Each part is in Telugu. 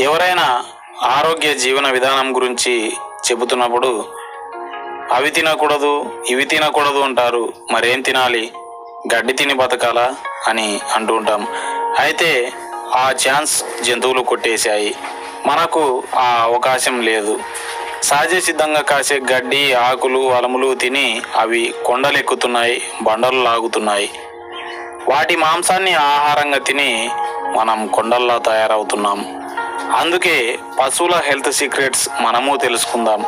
ఎవరైనా ఆరోగ్య జీవన విధానం గురించి చెబుతున్నప్పుడు అవి తినకూడదు ఇవి తినకూడదు అంటారు. మరేం తినాలి? గడ్డి తిని బతకాలా? అని అంటూ ఉంటాం. అయితే ఆ ఛాన్స్ జంతువులు కొట్టేశాయి. మనకు ఆ అవకాశం లేదు. సహజ సిద్ధంగా కాసే గడ్డి ఆకులు అలములు తిని అవి కొండలెక్కుతున్నాయి బండలు లాగుతున్నాయి. వాటి మాంసాన్ని ఆహారంగా తిని మనం కొండల్లా తయారవుతున్నాం. అందుకే పశువుల హెల్త్ సీక్రెట్స్ మనము తెలుసుకుందాం.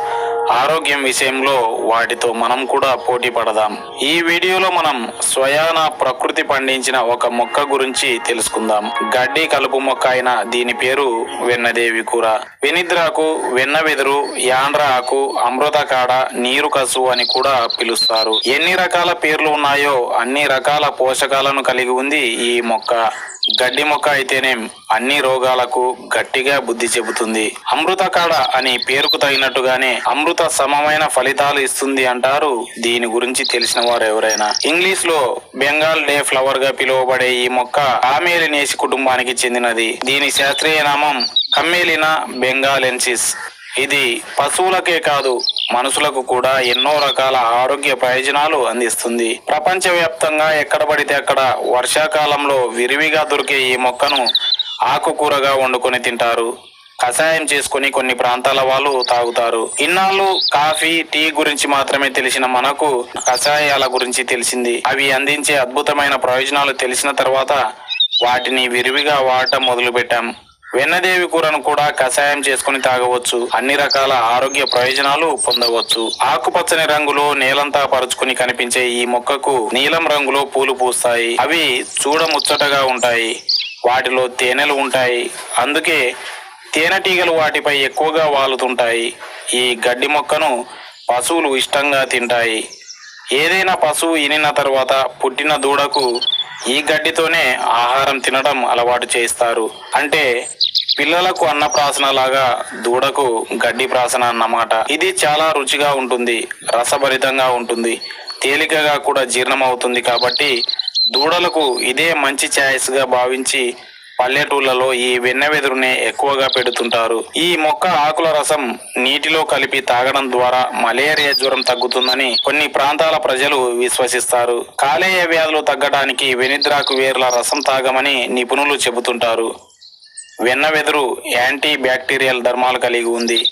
ఆరోగ్యం విషయంలో వాటితో మనం కూడా పోటీ పడదాం. ఈ వీడియోలో మనం స్వయాన ప్రకృతి పండించిన ఒక మొక్క గురించి తెలుసుకుందాం. గడ్డి కలుపు మొక్క అయిన దీని పేరు వెన్నదేవి కూర. వెనిద్రాకు వెన్న వెదురు యాండ్ర ఆకు అమృత కాడ నీరు కసు అని కూడా పిలుస్తారు. ఎన్ని రకాల పేర్లు ఉన్నాయో అన్ని రకాల పోషకాలను కలిగి ఉంది ఈ మొక్క. గడ్డి మొక్క అయితేనేం అన్ని రోగాలకు గట్టిగా బుద్ధి చెబుతుంది. అమృత కాడ అని పేరుకు తగినట్టుగానే అమృత సమమైన ఫలితాలు ఇస్తుంది అంటారు దీని గురించి తెలిసిన వారు ఎవరైనా. ఇంగ్లీష్లో బెంగాల్ డే ఫ్లవర్గా పిలువబడే ఈ మొక్క ఆమెలినేసి కుటుంబానికి చెందినది. దీని శాస్త్రీయ నామం కమ్మేలినా బెంగాలెన్సిస్. ఇది పశువులకే కాదు మనుషులకు కూడా ఎన్నో రకాల ఆరోగ్య ప్రయోజనాలు అందిస్తుంది. ప్రపంచవ్యాప్తంగా ఎక్కడ పడితే అక్కడ వర్షాకాలంలో విరివిగా దొరికే ఈ మొక్కను ఆకుకూరగా వండుకొని తింటారు. కషాయం చేసుకొని కొన్ని ప్రాంతాల వాళ్ళు తాగుతారు. ఇన్నాళ్ళు కాఫీ టీ గురించి మాత్రమే తెలిసిన మనకు కషాయాల గురించి తెలిసింది. అవి అందించే అద్భుతమైన ప్రయోజనాలు తెలిసిన తర్వాత వాటిని విరివిగా వాడటం మొదలుపెట్టాం. వెన్నదేవి కూరను కూడా కషాయం చేసుకుని తాగవచ్చు. అన్ని రకాల ఆరోగ్య ప్రయోజనాలు పొందవచ్చు. ఆకుపచ్చని రంగులో నేలంతా పరుచుకుని కనిపించే ఈ మొక్కకు నీలం రంగులో పూలు పూస్తాయి. అవి చూడముచ్చటగా ఉంటాయి. వాటిలో తేనెలు ఉంటాయి. అందుకే తేనెటీగలు వాటిపై ఎక్కువగా వాలుతుంటాయి. ఈ గడ్డి మొక్కను పశువులు ఇష్టంగా తింటాయి. ఏదైనా పశువు ఇనిన తర్వాత పుట్టిన దూడకు ఈ గడ్డితోనే ఆహారం తినడం అలవాటు చేస్తారు అంటే పిల్లలకు అన్నప్రాసన లాగా దూడకు గడ్డి ప్రాసన అన్నమాట. ఇది చాలా రుచిగా ఉంటుంది రసభరితంగా ఉంటుంది తేలికగా కూడా జీర్ణమవుతుంది కాబట్టి దూడలకు ఇదే మంచి ఛాయిస్గా భావించి పల్లెటూళ్ళలో ఈ వెన్న వెదురునే ఎక్కువగా పెడుతుంటారు. ఈ మొక్క ఆకుల రసం నీటిలో కలిపి తాగడం ద్వారా మలేరియా జ్వరం తగ్గుతుందని కొన్ని ప్రాంతాల ప్రజలు విశ్వసిస్తారు. కాలేయ వ్యాధులు తగ్గడానికి వెనిద్రాకు వేర్ల రసం తాగమని నిపుణులు చెబుతుంటారు. వెన్న వెదురు యాంటీ బ్యాక్టీరియల్ ధర్మాలు కలిగి ఉంది.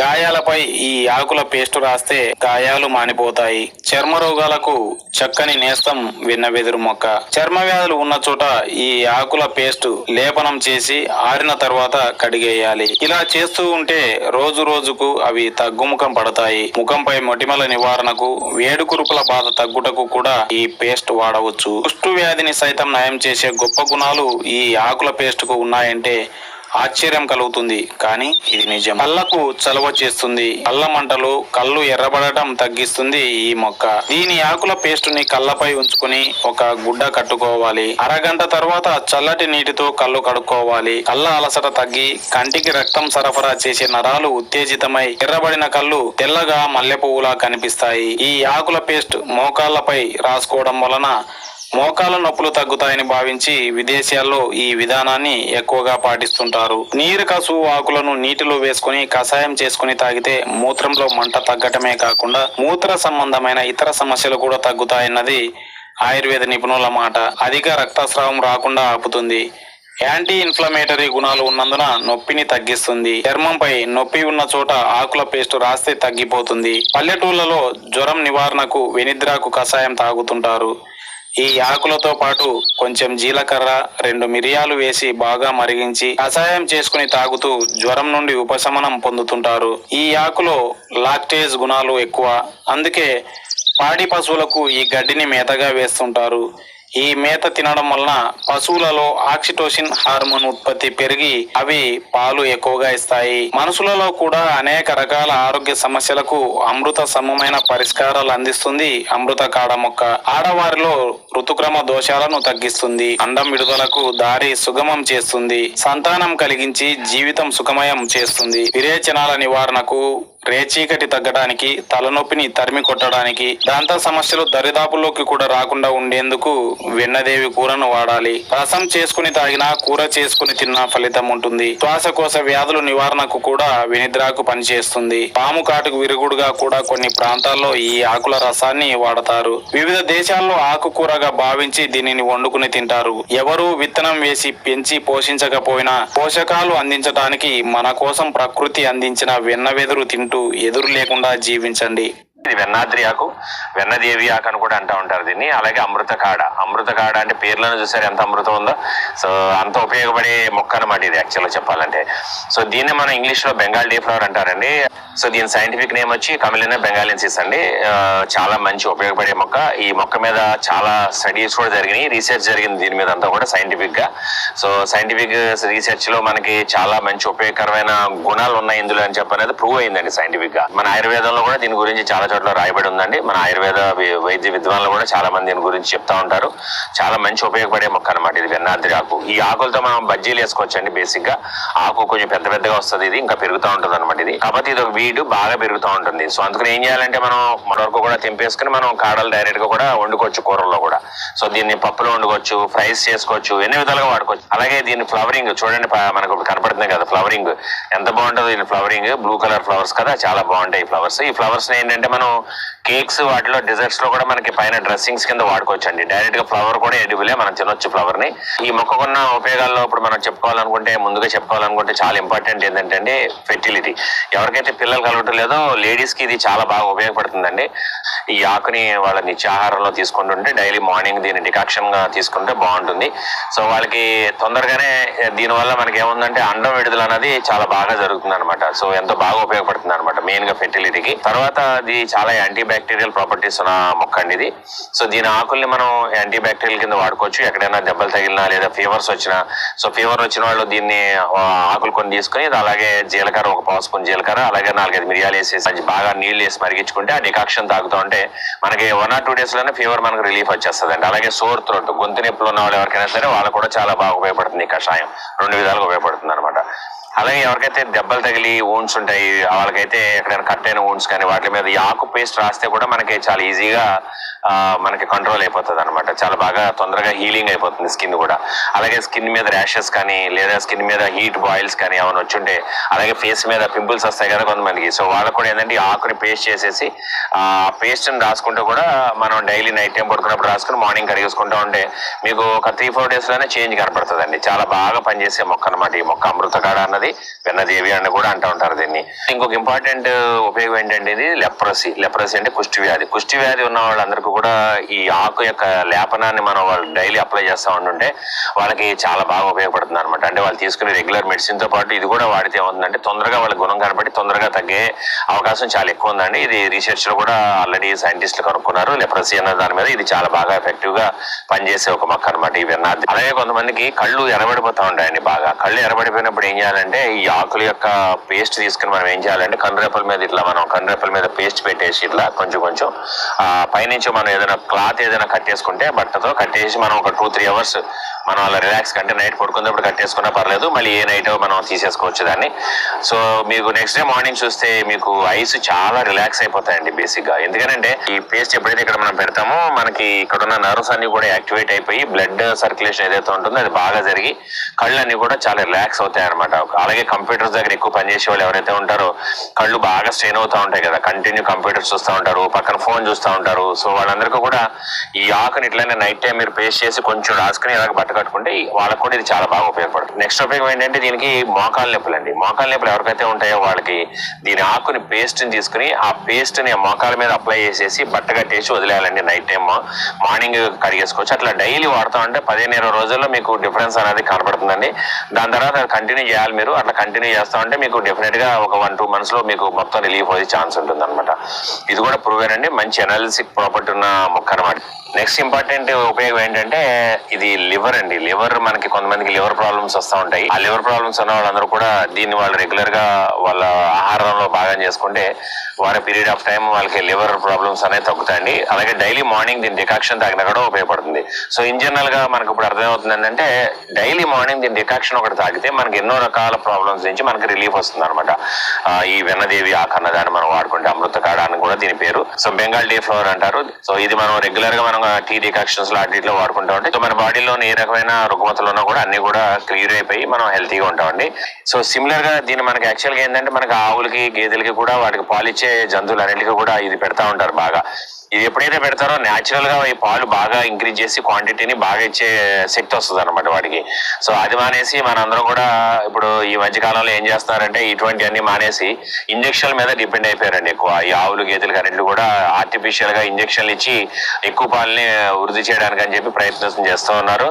గాయాలపై ఈ ఆకుల పేస్ట్ రాస్తే గాయాలు మానిపోతాయి. చర్మ రోగాలకు చక్కని నేస్తం వెన్న వెదురు మొక్క. చర్మ వ్యాధులు ఉన్న చోట ఈ ఆకుల పేస్ట్ లేపనం చేసి ఆరిన తర్వాత కడిగేయాలి. ఇలా చేస్తూ ఉంటే రోజు రోజుకు అవి తగ్గుముఖం పడతాయి. ముఖంపై మొటిమల నివారణకు వేడుకురుపుల బాధ తగ్గుటకు కూడా ఈ పేస్ట్ వాడవచ్చు. కుష్టు వ్యాధిని సైతం నయం చేసే గొప్ప గుణాలు ఈ ఆకుల పేస్ట్కు ఉన్నాయంటే ఆశ్చర్యం కలుగుతుంది. కానీ ఇది నిజం. కళ్ళకు చలవ చేస్తుంది. కళ్ళ మంటలు కళ్ళు ఎర్రబడటం తగ్గిస్తుంది ఈ మొక్క. దీని ఆకుల పేస్ట్ని కళ్ళపై ఉంచుకుని ఒక గుడ్డ కట్టుకోవాలి. అరగంట తర్వాత చల్లటి నీటితో కళ్ళు కడుక్కోవాలి. కళ్ళ అలసట తగ్గి కంటికి రక్తం సరఫరా చేసే నరాలు ఉత్తేజితమై ఎర్రబడిన కళ్ళు తెల్లగా మల్లె పువ్వులా కనిపిస్తాయి. ఈ ఆకుల పేస్ట్ మోకాళ్ళపై రాసుకోవడం వలన మోకాల నొప్పులు తగ్గుతాయని భావించి విదేశాల్లో ఈ విధానాన్ని ఎక్కువగా పాటిస్తుంటారు. నీరు కసు ఆకులను నీటిలో వేసుకుని కషాయం చేసుకుని తాగితే మూత్రంలో మంట తగ్గటమే కాకుండా మూత్ర సంబంధమైన ఇతర సమస్యలు కూడా తగ్గుతాయన్నది ఆయుర్వేద నిపుణుల మాట. అధిక రక్తస్రావం రాకుండా ఆపుతుంది. యాంటీ ఇన్ఫ్లమేటరీ గుణాలు ఉన్నందున నొప్పిని తగ్గిస్తుంది. చర్మంపై నొప్పి ఉన్న చోట ఆకుల పేస్ట్ రాస్తే తగ్గిపోతుంది. పల్లెటూళ్ళలో జ్వరం నివారణకు వెనిద్రాకు కషాయం తాగుతుంటారు. ఈ ఆకులతో పాటు కొంచెం జీలకర్ర రెండు మిరియాలు వేసి బాగా మరిగించి కషాయం చేసుకుని తాగుతూ జ్వరం నుండి ఉపశమనం పొందుతుంటారు. ఈ ఆకులో లాక్టేజ్ గుణాలు ఎక్కువ. అందుకే పాడి పశువులకు ఈ గడ్డిని మేతగా వేస్తుంటారు. ఈ మేత తినడం వలన పశువులలో ఆక్సిటోసిన్ హార్మోన్ ఉత్పత్తి పెరిగి అవి పాలు ఎక్కువగా ఇస్తాయి. మనుషులలో కూడా అనేక రకాల ఆరోగ్య సమస్యలకు అమృత సమమైన పరిష్కారాలు అందిస్తుంది అమృత కాడ మొక్క. ఆడవారిలో ఋతుక్రమ దోషాలను తగ్గిస్తుంది. అండం విడుదలకు దారి సుగమం చేస్తుంది. సంతానం కలిగించి జీవితం సుఖమయం చేస్తుంది. విరేచనాల నివారణకు రేచీకటి తగ్గడానికి తలనొప్పిని తరిమి కొట్టడానికి దంత సమస్యలు దరిదాపుల్లోకి కూడా రాకుండా ఉండేందుకు వెన్నదేవి కూరను వాడాలి. రసం చేసుకుని తాగినా కూర చేసుకుని తిన్నా ఫలితం ఉంటుంది. శ్వాసకోశ వ్యాధుల నివారణకు కూడా వెనిద్రాకు పనిచేస్తుంది. పాము కాటుకు విరుగుడుగా కూడా కొన్ని ప్రాంతాల్లో ఈ ఆకుల రసాన్ని వాడతారు. వివిధ దేశాల్లో ఆకుకూరగా భావించి దీనిని వండుకుని తింటారు. ఎవరు విత్తనం వేసి పెంచి పోషించకపోయినా పోషకాలు అందించడానికి మన కోసం ప్రకృతి అందించిన వెన్న వెదురు తింటూ ఎదురు లేకుండా జీవించండి. ఇది వెన్నాద్రి ఆకు వెన్నదేవి ఆకు అని కూడా అంటూ ఉంటారు దీన్ని. అలాగే అమృత కాడ అమృత కాడ అంటే పేర్లను చూసారు ఎంత అమృతం ఉందో? సో అంత ఉపయోగపడే మొక్క అనమాట ఇది యాక్చువల్గా చెప్పాలంటే. సో దీన్ని మనం ఇంగ్లీష్లో బెంగాల్ డే ఫ్లవర్ అంటారండి. సో దీని సైంటిఫిక్ నేమ్ వచ్చి కమిలినా బెంగాలెన్సిస్ అండి. చాలా మంచి ఉపయోగపడే మొక్క. ఈ మొక్క మీద చాలా స్టడీస్ కూడా జరిగినాయి. రీసెర్చ్ జరిగింది దీని మీద అంతా కూడా సైంటిఫిక్గా. సో సైంటిఫిక్ రీసెర్చ్లో మనకి చాలా మంచి ఉపయోగకరమైన గుణాలు ఉన్నాయి ఇందులో అని చెప్పనేది ప్రూవ్ అయిందండి సైంటిఫిక్గా. మన ఆయుర్వేదంలో కూడా దీని గురించి చాలా చోట్ల రాయబడి ఉందండి. మన ఆయుర్వేద వైద్య విద్వాన్లు కూడా చాలా మంది దీని గురించి చెప్తా ఉంటారు. చాలా మంచి ఉపయోగపడే మొక్క అనమాట ఇది వెన్నాద్రి ఆకు. ఈ ఆకులతో మనం బజ్జీలు వేసుకోవచ్చండి బేసిక్గా. ఆకు కొంచెం పెద్ద పెద్దగా వస్తుంది ఇది ఇంకా పెరుగుతూ ఉంటుంది అనమాట ఇది. కాకపోతే ఇది ఒక వీడు బాగా పెరుగుతూ ఉంటుంది. సో అందుకని ఏం చేయాలంటే మనం మన వరకు కూడా తెంపేసుకుని మనం కాడలు డైరెక్ట్గా కూడా వండుకోవచ్చు కూరల్లో కూడా. సో దీన్ని పప్పులో వండుకోవచ్చు ఫ్రైస్ చేసుకోవచ్చు ఎన్ని విధాలుగా వాడుకోవచ్చు. అలాగే దీని ఫ్లవరింగ్ చూడండి మనకు కనపడుతుంది కదా ఫ్లవరింగ్ ఎంత బాగుంటుంది దీని ఫ్లవరింగ్ బ్లూ కలర్ ఫ్లవర్స్ కదా చాలా బాగుంటాయి ఫ్లవర్స్ ఈ ఫ్లవర్స్ ఏంటంటే మనం Oh. కేక్స్ వాటిలో డిజర్ట్స్లో కూడా మనకి పైన డ్రెస్సింగ్స్ కింద వాడుకోవచ్చు అండి డైరెక్ట్గా ఫ్లవర్ కూడా ఎడిబులే మనం తినొచ్చు ఫ్లవర్ని. ఈ మొక్కకున్న ఉపయోగాల్లో ఇప్పుడు మనం చెప్పుకోవాలనుకుంటే ముందుగా చెప్పుకోవాలనుకుంటే చాలా ఇంపార్టెంట్ ఏంటంటే అండి ఫెర్టిలిటీ ఎవరికైతే పిల్లలు కలగటం లేదో లేడీస్కి ఇది చాలా బాగా ఉపయోగపడుతుందండి. ఈ ఆకుని వాళ్ళ నిత్యాహారంలో తీసుకుంటుంటే డైలీ మార్నింగ్ దీన్ని డికాక్షన్గా తీసుకుంటే బాగుంటుంది. సో వాళ్ళకి తొందరగానే దీనివల్ల మనకి ఏముందంటే అండం విడుదల అనేది చాలా బాగా జరుగుతుంది అనమాట సో ఎంతో బాగా ఉపయోగపడుతుంది అనమాట మెయిన్గా ఫెర్టిలిటీకి తర్వాత ఇది చాలా యాంటీ బ్యాక్టీరియల్ ప్రాపర్టీస్ ఉన్న మొక్క అండి ఇది సో దీని ఆకుల్ని మనం యాంటీ బ్యాక్టీరియల్ కింద వాడుకోవచ్చు. ఎక్కడైనా దెబ్బలు తగిలినా లేదా ఫీవర్స్ వచ్చినా సో ఫీవర్ వచ్చిన వాళ్ళు దీన్ని ఆకులు కొన్ని తీసుకుని అలాగే జీలకర్ర ఒక పావు స్పూన్ జీలకర్ర అలాగే నాలుగైదు మిరియాలు వేసేసి బాగా నీళ్ళు వేసి మరిగించుకుంటే ఆ డికాక్షన్ తాగుతూ ఉంటే మనకి వన్ ఆర్ టూ డేస్లోనే ఫీవర్ మనకు రిలీఫ్ వచ్చేస్తుందండి. అలాగే సోర్ త్రోట్ గొంతు నొప్పులు ఉన్న వాళ్ళు ఎవరికైనా సరే వాళ్ళకు కూడా చాలా బాగా ఉపయోగపడుతుంది కషాయం. రెండు విధాలుగా ఉపయోగపడుతుంది అనమాట అలాగే ఎవరికైతే దెబ్బలు తగిలి ఊన్స్ ఉంటాయి వాళ్ళకైతే ఎక్కడైనా కట్ అయిన ఊన్స్ కానీ వాటి మీద ఈ ఆకు పేస్ట్ రాస్తే కూడా మనకి చాలా ఈజీగా మనకి కంట్రోల్ అయిపోతుంది అనమాట చాలా బాగా తొందరగా హీలింగ్ అయిపోతుంది స్కిన్ కూడా. అలాగే స్కిన్ మీద ర్యాషెస్ కానీ లేదా స్కిన్ మీద హీట్ బాయిల్స్ కానీ ఏమైనా వచ్చుంటే అలాగే ఫేస్ మీద పింపుల్స్ వస్తాయి కదా కొంతమందికి. సో వాళ్ళకు కూడా ఏంటంటే ఈ ఆకుని పేస్ట్ చేసేసి ఆ పేస్ట్ని రాసుకుంటూ కూడా మనం డైలీ నైట్ టైం పడుకున్నప్పుడు రాసుకుని మార్నింగ్ కడిగేసుకుంటూ ఉంటే మీకు ఒక త్రీ ఫోర్ డేస్లోనే చేంజ్ కనపడుతుందండి. చాలా బాగా పనిచేసే మొక్క అనమాట ఈ మొక్క. అమృతకాడ అన్నది వెన్నదేవి అని కూడా అంటూ ఉంటారు దీన్ని. ఇంకొక ఇంపార్టెంట్ ఉపయోగం ఏంటంటే ఇది లెప్రసీ లెప్రసీ అంటే కుష్టి వ్యాధి కుష్టి వ్యాధి ఉన్న వాళ్ళందరికీ కూడా ఈ ఆకు యొక్క లేపనాన్ని మనం వాళ్ళు డైలీ అప్లై చేస్తా ఉంటుంటే వాళ్ళకి చాలా బాగా ఉపయోగపడుతుంది అనమాట అంటే వాళ్ళు తీసుకునే రెగ్యులర్ మెడిసిన్తో పాటు ఇది కూడా వాడితే ఏమవుతుందంటే తొందరగా వాళ్ళ గుణం కనబడి తొందరగా తగ్గే అవకాశం చాలా ఎక్కువ ఉందండి. ఇది రీసెర్చ్లో కూడా ఆల్రెడీ సైంటిస్టులు కనుక్కున్నారు. లెప్రసీ అన్న దాని మీద ఇది చాలా బాగా ఎఫెక్టివ్గా పనిచేసే ఒక మొక్క అనమాట ఈ అన్నది అలాగే కొంతమందికి కళ్ళు ఎరబడిపోతూ ఉంటాయండి బాగా. కళ్ళు ఎరబడిపోయినప్పుడు ఏం చేయాలంటే ఈ ఆకుల యొక్క పేస్ట్ తీసుకుని మనం ఏం చేయాలంటే కనురెప్పల మీద ఇట్లా మనం కనురెప్పల మీద పేస్ట్ పెట్టేసి ఇట్లా కొంచెం కొంచెం. ఆ పైనుంచి మనం ఏదైనా క్లాత్ ఏదైనా కట్టేసుకుంటే బట్టతో కట్టేసి మనం ఒక టూ త్రీ అవర్స్ మనం అలా రిలాక్స్ కంటే నైట్ పడుకున్నప్పుడు కట్టేసుకున్నా పర్లేదు మళ్ళీ ఏ నైట్ మనం తీసేసుకోవచ్చు దాన్ని. సో మీకు నెక్స్ట్ డే మార్నింగ్ చూస్తే మీకు ఐస్ చాలా రిలాక్స్ అయిపోతాయండి బేసిక్గా. ఎందుకంటే ఈ పేస్ట్ ఎప్పుడైతే ఇక్కడ మనం పెడతామో మనకి ఇక్కడ ఉన్న నర్వ్స్ అన్ని కూడా యాక్టివేట్ అయిపోయి బ్లడ్ సర్క్యులేషన్ ఏదైతే ఉంటుందో అది బాగా జరిగి కళ్ళు అన్ని కూడా చాలా రిలాక్స్ అవుతాయి అనమాట అలాగే కంప్యూటర్స్ దగ్గర ఎక్కువ పనిచేసే వాళ్ళు ఎవరైతే ఉంటారో కళ్ళు బాగా స్ట్రెయిన్ అవుతా ఉంటాయి కదా. కంటిన్యూ కంప్యూటర్స్ చూస్తూ ఉంటారు పక్కన ఫోన్ చూస్తూ ఉంటారు. సో వాళ్ళందరికీ కూడా ఈ ఆకుని ఇట్లనే నైట్ టైం మీరు పేస్ట్ చేసి కొంచెం రాసుకుని ఇలాగ బట్ట కట్టుకుంటే వాళ్ళకు కూడా ఇది చాలా బాగా ఉపయోగపడుతుంది. నెక్స్ట్ ఉపయోగం ఏంటంటే దీనికి మోకాలు నొప్పులు అండి. మోకాలు నొప్పులు ఎవరికైతే ఉంటాయో వాళ్ళకి దీని ఆకుని పేస్ట్ని తీసుకుని ఆ పేస్ట్ని మోకాల మీద అప్లై చేసేసి బట్ట కట్టేసి వదిలేయాలండి నైట్ టైం మార్నింగ్ కడిగేసుకోవచ్చు. అట్లా డైలీ వాడుతూ ఉంటే పదిహేను ఇరవై రోజుల్లో మీకు డిఫరెన్స్ అనేది కనపడుతుందండి దాని తర్వాత కంటిన్యూ చేయాలి మీరు. అట్లా కంటిన్యూ చేస్తా ఉంటే మీకు డెఫినెట్గా ఒక వన్ టూ మంత్స్లో మీకు మొత్తం రిలీఫ్ అయ్యే ఛాన్స్ ఉంటుంది అనమాట ఇది కూడా ప్రూవ్ అండి. మంచి ఎనాలిసిక్ ప్రాపర్టీ ఉన్న మొక్క అనమాట నెక్స్ట్ ఇంపార్టెంట్ ఉపయోగం ఏంటంటే ఇది లివర్ అండి. లివర్ మనకి కొంతమందికి లివర్ ప్రాబ్లమ్స్ వస్తూ ఉంటాయి. ఆ లివర్ ప్రాబ్లమ్స్ ఉన్న వాళ్ళందరూ కూడా దీన్ని వాళ్ళు రెగ్యులర్గా వాళ్ళ ఆహారంలో భాగం చేసుకుంటే వారి పీరియడ్ ఆఫ్ టైం వాళ్ళకి లివర్ ప్రాబ్లమ్స్ అనేవి తగ్గుతాయండి. అలాగే డైలీ మార్నింగ్ దీని డికాక్షన్ తాగినా కూడా ఉపయోగపడుతుంది. సో ఇన్ జనరల్గా మనకు ఇప్పుడు అర్థమవుతుంది ఏంటంటే డైలీ మార్నింగ్ దీని డికాక్షన్ ఒకటి తాగితే మనకి ఎన్నో రకాల ప్రాబ్లమ్స్ నుంచి మనకి రిలీఫ్ వస్తుంది అనమాట ఈ వెన్నదేవి ఆకన్న దాన్ని మనం వాడుకుంటే అమృత కాడ అని కూడా దీని పేరు. సో బెంగాల్ డే ఫ్లవర్ అంటారు. సో ఇది మనం రెగ్యులర్గా మనం టీ డికాక్షన్స్లో అన్నింటిలో వాడుకుంటా ఉంటే. సో మన బాడీలో ఏ రకం రకమైన రుగ్మతలు ఉన్నా కూడా అన్ని కూడా క్లియర్ అయిపోయి మనం హెల్తీగా ఉంటామండి. సో సిమిలర్గా దీన్ని మనకి యాక్చువల్గా ఏంటంటే మనకి ఆవులకి గేదెలకి కూడా వాటికి పాలు ఇచ్చే జంతువులు కూడా ఇది పెడతా ఉంటారు బాగా. ఇది ఎప్పుడైతే పెడతారో న్యాచురల్గా ఈ పాలు బాగా ఇంక్రీజ్ చేసి క్వాంటిటీని బాగా ఇచ్చే శక్తి వస్తుంది అనమాట వాడికి సో అది మానేసి మనందరం కూడా ఇప్పుడు ఈ మధ్య కాలంలో ఏం చేస్తున్నారంటే ఇటువంటి అన్ని మానేసి ఇంజక్షన్ల మీద డిపెండ్ అయిపోయారండి ఎక్కువ. ఈ ఆవులు గేదెలు అన్నింటిని కూడా ఆర్టిఫిషియల్గా ఇంజక్షన్లు ఇచ్చి ఎక్కువ పాలని వృద్ధి చేయడానికి అని చెప్పి ప్రయత్నం చేస్తూ ఉన్నారు.